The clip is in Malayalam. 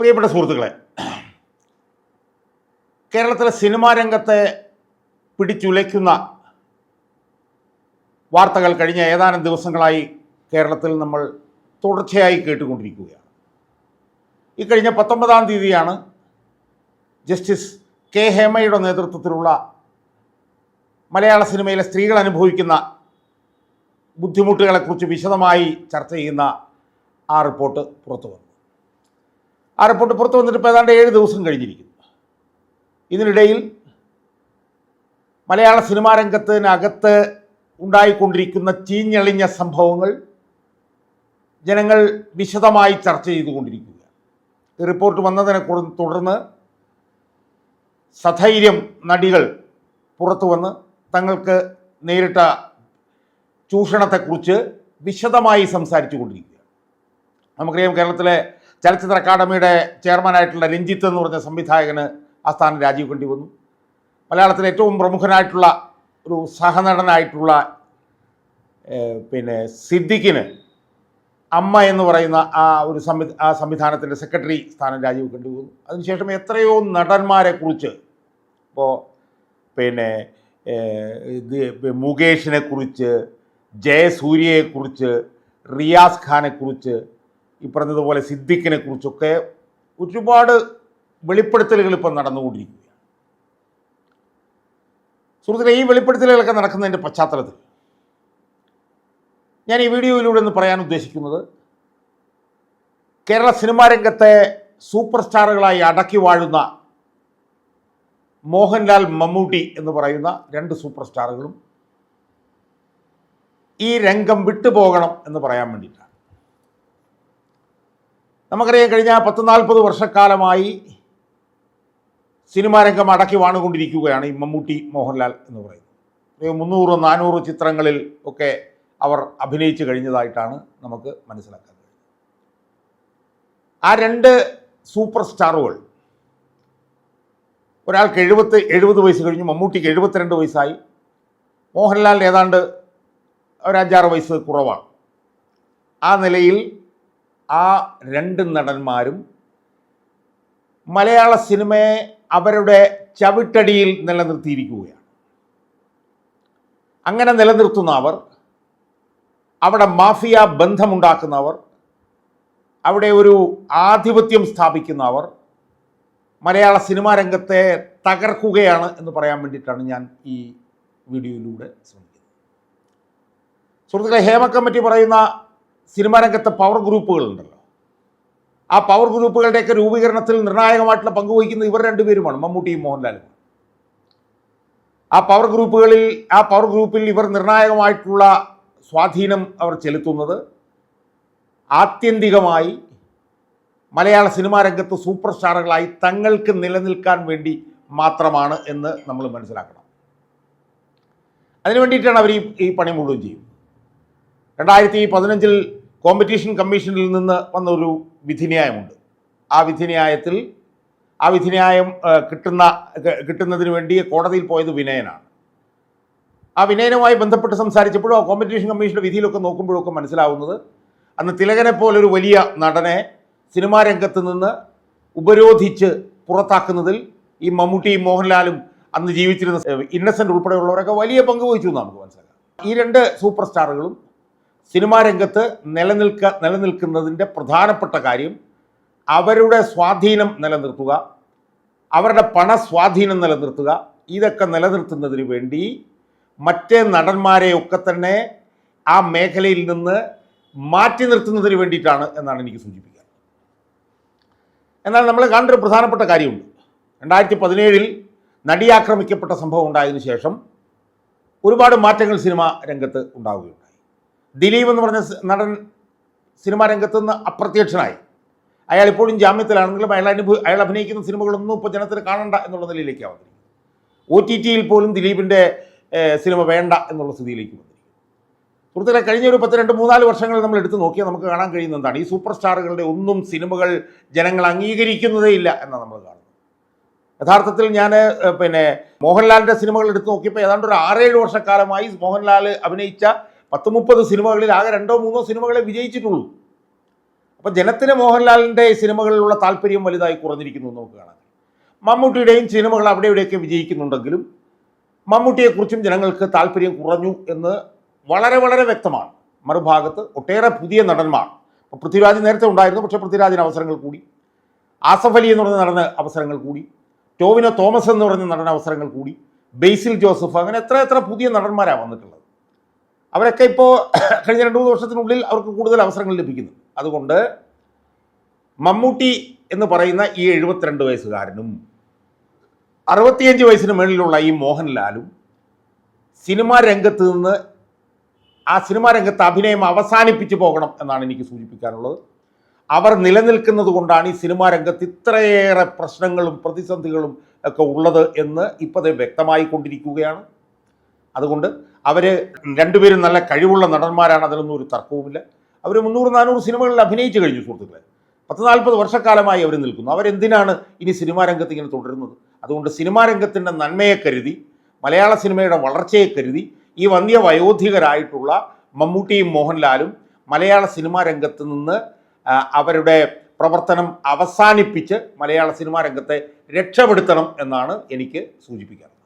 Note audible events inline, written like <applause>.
പ്രിയപ്പെട്ട സുഹൃത്തുക്കളെ കേരളത്തിലെ സിനിമാ രംഗത്തെ പിടിച്ചുലയ്ക്കുന്ന വാർത്തകൾ കഴിഞ്ഞ ഏതാനും ദിവസങ്ങളായി കേരളത്തിൽ നമ്മൾ തുടർച്ചയായി കേട്ടുകൊണ്ടിരിക്കുകയാണ്. ഈ കഴിഞ്ഞ പത്തൊമ്പതാം തീയതിയാണ് ജസ്റ്റിസ് കെ ഹേമയുടെ നേതൃത്വത്തിലുള്ള മലയാള സിനിമയിലെ സ്ത്രീകൾ അനുഭവിക്കുന്ന ബുദ്ധിമുട്ടുകളെക്കുറിച്ച് വിശദമായി ചർച്ച ചെയ്യുന്ന ആ റിപ്പോർട്ട് പുറത്തു വന്നു ആ റിപ്പോർട്ട് പുറത്തു വന്നിട്ട് ഇപ്പോൾ ഏതാണ്ട് ഏഴ് ദിവസം കഴിഞ്ഞിരിക്കുന്നു. ഇതിനിടയിൽ മലയാള സിനിമാ രംഗത്തിനകത്ത് ഉണ്ടായിക്കൊണ്ടിരിക്കുന്ന ചീഞ്ഞളിഞ്ഞ സംഭവങ്ങൾ ജനങ്ങൾ വിശദമായി ചർച്ച ചെയ്തുകൊണ്ടിരിക്കുക ഈ റിപ്പോർട്ട് വന്നതിനെ തുടർന്ന് സധൈര്യം നടികൾ പുറത്തു വന്ന് തങ്ങൾക്ക് നേരിട്ട ചൂഷണത്തെക്കുറിച്ച് വിശദമായി സംസാരിച്ചു കൊണ്ടിരിക്കുക നമുക്കറിയാം കേരളത്തിലെ ചലച്ചിത്ര അക്കാദമിയുടെ ചെയർമാനായിട്ടുള്ള രഞ്ജിത്ത് എന്ന് പറഞ്ഞ സംവിധായകന് ആ സ്ഥാനം രാജിവെക്കേണ്ടി വന്നു. മലയാളത്തിലെ ഏറ്റവും പ്രമുഖനായിട്ടുള്ള ഒരു സഹനടനായിട്ടുള്ള പിന്നെ സിദ്ദിഖിന് അമ്മ എന്ന് പറയുന്ന ആ ഒരു സംവി ആ സംവിധാനത്തിന്റെ സെക്രട്ടറി സ്ഥാനം രാജിവെക്കേണ്ടി വന്നു. അതിനുശേഷം എത്രയോ നടന്മാരെ കുറിച്ച് ഇപ്പോൾ പിന്നെ മുകേഷിനെക്കുറിച്ച് ജയസൂര്യയെക്കുറിച്ച് റിയാസ് ഖാനെക്കുറിച്ച് ഈ പറഞ്ഞതുപോലെ സിദ്ദിഖിനെ കുറിച്ചൊക്കെ ഒരുപാട് വെളിപ്പെടുത്തലുകൾ ഇപ്പം നടന്നുകൊണ്ടിരിക്കുകയാണ്. സുഹൃത്തുക്കളെ ഈ വെളിപ്പെടുത്തലുകളൊക്കെ നടക്കുന്നതിന്റെ പശ്ചാത്തലത്തിൽ ഞാൻ ഈ വീഡിയോയിലൂടെ ഒന്ന് പറയാൻ ഉദ്ദേശിക്കുന്നത് കേരള സിനിമാ രംഗത്തെ സൂപ്പർ സ്റ്റാറുകളായി അടക്കി വാഴുന്ന മോഹൻലാൽ മമ്മൂട്ടി എന്ന് പറയുന്ന രണ്ട് സൂപ്പർ സ്റ്റാറുകളും ഈ രംഗം വിട്ടുപോകണം എന്ന് പറയാൻ വേണ്ടിയിട്ടാണ്. നമുക്കറിയാം കഴിഞ്ഞ പത്ത് നാൽപ്പത് വർഷക്കാലമായി സിനിമാ രംഗം അടക്കി വാണുകൊണ്ടിരിക്കുകയാണ് ഈ മമ്മൂട്ടി മോഹൻലാൽ എന്ന് പറയുന്നത്. മുന്നൂറ് നാനൂറ് ചിത്രങ്ങളിൽ ഒക്കെ അവർ അഭിനയിച്ചു കഴിഞ്ഞതായിട്ടാണ് നമുക്ക് മനസ്സിലാക്കാൻ കഴിയുന്നത്. ആ രണ്ട് സൂപ്പർ സ്റ്റാറുകൾ ഒരാൾക്ക് എഴുപത്തി എഴുപത് വയസ്സ് കഴിഞ്ഞു മമ്മൂട്ടിക്ക് എഴുപത്തിരണ്ട് വയസ്സായി. മോഹൻലാലിന് ഏതാണ്ട് ഒരു അഞ്ചാറ് വയസ്സ് കുറവാണ്. ആ നിലയിൽ ആ രണ്ട് നടന്മാരും മലയാള സിനിമയെ അവരുടെ ചവിട്ടടിയിൽ നിലനിർത്തിയിരിക്കുകയാണ്. അങ്ങനെ നിലനിർത്തുന്ന അവർ അവിടെ മാഫിയ ബന്ധമുണ്ടാക്കുന്നവർ അവിടെ ഒരു ആധിപത്യം സ്ഥാപിക്കുന്നവർ മലയാള സിനിമാ രംഗത്തെ തകർക്കുകയാണ് എന്ന് പറയാൻ വേണ്ടിയിട്ടാണ് ഞാൻ ഈ വീഡിയോയിലൂടെ ശ്രമിക്കുന്നത്. സുഹൃത്തുക്കളെ ഹേമ കമ്മിറ്റി പറയുന്ന സിനിമാ രംഗത്തെ പവർ ഗ്രൂപ്പുകളുണ്ടല്ലോ. ആ പവർ ഗ്രൂപ്പുകളുടെയൊക്കെ രൂപീകരണത്തിൽ നിർണായകമായിട്ടുള്ള പങ്ക് വഹിക്കുന്ന ഇവർ രണ്ടുപേരുമാണ് മമ്മൂട്ടിയും മോഹൻലാലും. ആ പവർ ഗ്രൂപ്പുകളിൽ ആ പവർ ഗ്രൂപ്പിൽ ഇവർ നിർണായകമായിട്ടുള്ള സ്വാധീനം അവർ ചെലുത്തുന്നത് ആത്യന്തികമായി മലയാള സിനിമാ രംഗത്ത് സൂപ്പർ സ്റ്റാറുകളായി തങ്ങൾക്ക് നിലനിൽക്കാൻ വേണ്ടി മാത്രമാണ് എന്ന് നമ്മൾ മനസ്സിലാക്കണം. അതിനു വേണ്ടിയിട്ടാണ് അവർ ഈ പണി മുഴുവൻ ചെയ്യും രണ്ടായിരത്തി പതിനഞ്ചിൽ കോമ്പറ്റീഷൻ കമ്മീഷനിൽ നിന്ന് വന്നൊരു വിധിന്യായമുണ്ട്. ആ വിധിന്യായത്തിൽ ആ വിധിന്യായം കിട്ടുന്ന കിട്ടുന്നതിന് വേണ്ടി കോടതിയിൽ പോയത് വിനയനാണ്. ആ വിനയനുമായി ബന്ധപ്പെട്ട് സംസാരിച്ചപ്പോഴും ആ കോമ്പറ്റീഷൻ കമ്മീഷന്റെ വിധിയിലൊക്കെ നോക്കുമ്പോഴൊക്കെ മനസ്സിലാവുന്നത് അന്ന് തിലകനെ പോലൊരു വലിയ നടനെ സിനിമാ രംഗത്ത് നിന്ന് ഉപരോധിച്ച് പുറത്താക്കുന്നതിൽ ഈ മമ്മൂട്ടിയും മോഹൻലാലും അന്ന് ജീവിച്ചിരുന്ന ഇന്നസെന്റ് ഉൾപ്പെടെയുള്ളവരൊക്കെ വലിയ പങ്ക് വഹിച്ചു എന്ന് നമുക്ക് മനസ്സിലാക്കാം. ഈ രണ്ട് സൂപ്പർ സ്റ്റാറുകളും സിനിമാ രംഗത്ത് നിലനിൽക്ക നിലനിൽക്കുന്നതിന്റെ പ്രധാനപ്പെട്ട കാര്യം അവരുടെ സ്വാധീനം നിലനിർത്തുക അവരുടെ പണസ്വാധീനം നിലനിർത്തുക ഇതൊക്കെ നിലനിർത്തുന്നതിന് വേണ്ടി മറ്റേ നടന്മാരെ ഒക്കെ തന്നെ ആ മേഖലയിൽ നിന്ന് മാറ്റി നിർത്തുന്നതിന് വേണ്ടിയിട്ടാണ് എന്നാണ് എനിക്ക് സൂചിപ്പിക്കുക. എന്നാൽ നമ്മൾ കാണേണ്ട ഒരു പ്രധാനപ്പെട്ട കാര്യമുണ്ട്. രണ്ടായിരത്തി പതിനേഴിൽ നടിയാക്രമിക്കപ്പെട്ട സംഭവം ഉണ്ടായതിനു ശേഷം ഒരുപാട് മാറ്റങ്ങൾ സിനിമ രംഗത്ത് ഉണ്ടാവുകയുണ്ടായി. ദിലീപ് എന്ന് പറഞ്ഞ നടൻ സിനിമാ രംഗത്ത് നിന്ന് അപ്രത്യക്ഷനായി. അയാൾ ഇപ്പോഴും ജാമ്യത്തിലാണെങ്കിലും അയാൾ അനുഭവ അയാൾ അഭിനയിക്കുന്ന സിനിമകളൊന്നും ഇപ്പോൾ ജനത്തിന് കാണണ്ട എന്നുള്ള നിലയിലേക്കാണ് വന്നിരിക്കുന്നത് ഒ ടി ടിയിൽ പോലും ദിലീപിന്റെ സിനിമ വേണ്ട എന്നുള്ള സ്ഥിതിയിലേക്ക് വന്നിരിക്കുന്നു. സുഹൃത്തുക്കളെ കഴിഞ്ഞ ഒരു പത്ത് രണ്ട് മൂന്നാൽ വർഷങ്ങൾ നമ്മൾ എടുത്തു നോക്കിയാൽ നമുക്ക് കാണാൻ കഴിയുന്ന എന്താണ്? ഈ സൂപ്പർ സ്റ്റാറുകളുടെ ഒന്നും സിനിമകൾ ജനങ്ങൾ അംഗീകരിക്കുന്നതേ ഇല്ല എന്നാണ് നമ്മൾ കാണുന്നത്. യഥാർത്ഥത്തിൽ ഞാൻ പിന്നെ മോഹൻലാലിന്റെ സിനിമകൾ എടുത്തു നോക്കിയപ്പോൾ ഏതാണ്ട് ഒരു ആറേഴ് വർഷക്കാലമായി മോഹൻലാൽ അഭിനയിച്ച പത്ത് മുപ്പത് സിനിമകളിൽ ആകെ രണ്ടോ മൂന്നോ സിനിമകളെ വിജയിച്ചിട്ടുള്ളൂ. അപ്പോൾ ജനത്തിന് മോഹൻലാലിന്റെ സിനിമകളിലുള്ള താല്പര്യം വലുതായി കുറഞ്ഞിരിക്കുന്നു നമുക്ക് കാണാം മമ്മൂട്ടിയുടെയും സിനിമകൾ അവിടെ ഇവിടെയൊക്കെ വിജയിക്കുന്നുണ്ടെങ്കിലും മമ്മൂട്ടിയെക്കുറിച്ചും ജനങ്ങൾക്ക് താല്പര്യം കുറഞ്ഞു എന്ന് വളരെ വളരെ വ്യക്തമാണ്. മറുഭാഗത്ത് ഒട്ടേറെ പുതിയ നടന്മാർ. ഇപ്പോൾ പൃഥ്വിരാജ് നേരത്തെ ഉണ്ടായിരുന്നു പക്ഷേ പൃഥ്വിരാജിന് അവസരങ്ങൾ കൂടി. ആസഫ് അലി എന്ന് പറഞ്ഞ നടന് അവസരങ്ങൾ കൂടി. ടോവിനോ തോമസ് എന്ന് പറഞ്ഞ നടന് അവസരങ്ങൾ കൂടി. ബേസിൽ ജോസഫ് അങ്ങനെ എത്ര എത്ര പുതിയ നടന്മാരാണ് വന്നിട്ടുള്ളത്. അവരൊക്കെ ഇപ്പോൾ <clears throat> കഴിഞ്ഞ രണ്ട് മൂന്ന് വർഷത്തിനുള്ളിൽ അവർക്ക് കൂടുതൽ അവസരങ്ങൾ ലഭിക്കുന്നു. അതുകൊണ്ട് മമ്മൂട്ടി എന്ന് പറയുന്ന ഈ എഴുപത്തിരണ്ട് വയസ്സുകാരനും അറുപത്തിയഞ്ച് വയസ്സിന് മുകളിലുള്ള ഈ മോഹൻലാലും സിനിമാ രംഗത്ത് നിന്ന് ആ സിനിമാ രംഗത്ത് അഭിനയം അവസാനിപ്പിച്ചു പോകണം എന്നാണ് എനിക്ക് സൂചിപ്പിക്കാനുള്ളത്. അവർ നിലനിൽക്കുന്നത് കൊണ്ടാണ് ഈ സിനിമാ രംഗത്ത് ഇത്രയേറെ പ്രശ്നങ്ങളും പ്രതിസന്ധികളും ഒക്കെ ഉള്ളത് എന്ന് ഇപ്പോഴത്തെ വ്യക്തമായി കൊണ്ടിരിക്കുകയാണ് അതുകൊണ്ട് അവർ രണ്ടുപേരും നല്ല കഴിവുള്ള നടന്മാരാണ് അതിലൊന്നും ഒരു തർക്കവുമില്ല. അവർ മുന്നൂറ് നാനൂറ് സിനിമകളിൽ അഭിനയിച്ചു കഴിഞ്ഞു സുഹൃത്തുക്കളെ. പത്ത് നാൽപ്പത് വർഷക്കാലമായി അവർ നിൽക്കുന്നു. അവരെന്തിനാണ് ഇനി സിനിമാ രംഗത്ത് ഇങ്ങനെ തുടരുന്നത്? അതുകൊണ്ട് സിനിമാ രംഗത്തിന്റെ നന്മയെ കരുതി മലയാള സിനിമയുടെ വളർച്ചയെ കരുതി ഈ വന്ധ്യ വയോധികരായിട്ടുള്ള മമ്മൂട്ടിയും മോഹൻലാലും മലയാള സിനിമാ രംഗത്ത് നിന്ന് അവരുടെ പ്രവർത്തനം അവസാനിപ്പിച്ച് മലയാള സിനിമാ രംഗത്തെ രക്ഷപ്പെടുത്തണം എന്നാണ് എനിക്ക് സൂചിപ്പിക്കാറ്